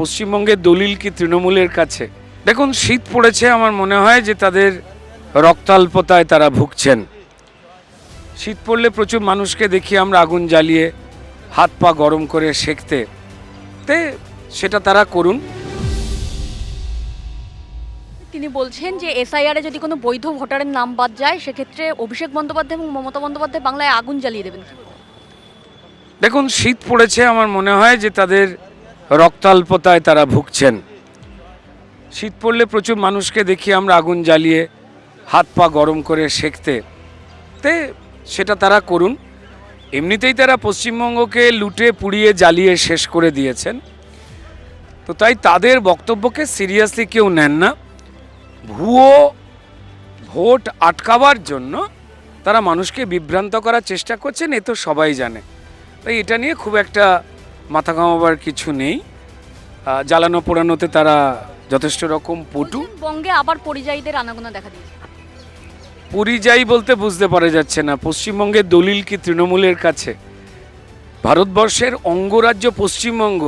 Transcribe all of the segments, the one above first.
পশ্চিমবঙ্গের দলিল কি তৃণমূলের কাছে? দেখুন শীত পড়েছে আমার মনে হয় যে তাদের রক্তাল্পতায় তারা ভুগছেন। শীত পড়লে প্রচুর মানুষকে দেখি আমরা আগুন জ্বালিয়ে হাত পা গরম করে সেঁকতে। তে সেটা তারা করুন। তিনি বলছেন যে এসআইআর যদি কোনো বৈধ ভোটারের নাম বাদ যায় সেক্ষেত্রে অভিষেক বন্দ্যোপাধ্যায় এবং মমতা বন্দ্যোপাধ্যায় বাংলায় আগুন জ্বালিয়ে দেবেন দেখুন শীত পড়েছে আমার মনে হয় যে তাদের রক্তাল্পতায় তারা ভুগছেন। শীত পড়লে প্রচুর মানুষকে দেখি আমরা আগুন জ্বালিয়ে হাত পা গরম করে সেঁকতে। তে সেটা তারা করুন। এমনিতেই তারা পশ্চিমবঙ্গকে লুটে, পুড়িয়ে, জ্বালিয়ে শেষ করে দিয়েছেন। তো তাই তাদের বক্তব্যকে সিরিয়াসলি কেউ নেন না। ভুয়ো ভোট আটকাবার জন্য তারা মানুষকে বিভ্রান্ত করার চেষ্টা করছেন, এ তো সবাই জানে। তাই এটা নিয়ে খুব একটা মাথা ঘামাবার কিছু নেই। জ্বালানো পোড়ানোতে তারা যথেষ্ট রকম পটু। বঙ্গে আবার পরিযায়ীদের আনাগোনা দেখা দিয়েছে। পরিযায়ী বলতে বুঝতে পারা যাচ্ছে না। পশ্চিমবঙ্গের দলিল কি তৃণমূলের কাছে? ভারতবর্ষের অঙ্গরাজ্য পশ্চিমবঙ্গ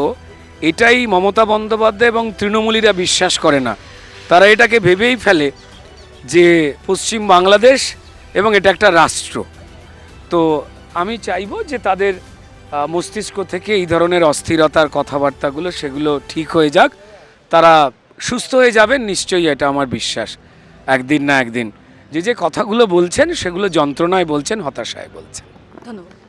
এটাই মমতা বন্দ্যোপাধ্যায় এবং তৃণমূলীরা বিশ্বাস করে না। তারা এটাকে ভেবেই ফেলে যে পশ্চিম বাংলাদেশ এবং এটা একটা রাষ্ট্র। তো আমি চাইব যে তাদের মস্তিষ্ক থেকে এই ধরনের অস্থিরতার কথাবার্তাগুলো, সেগুলো ঠিক হয়ে যাক। তারা সুস্থ হয়ে যাবেন, নিশ্চয়ই এটা আমার বিশ্বাস। একদিন না একদিন। যে যে কথাগুলো বলছেন, সেগুলো যন্ত্রণায় বলছেন, হতাশায় বলছেন। ধন্যবাদ।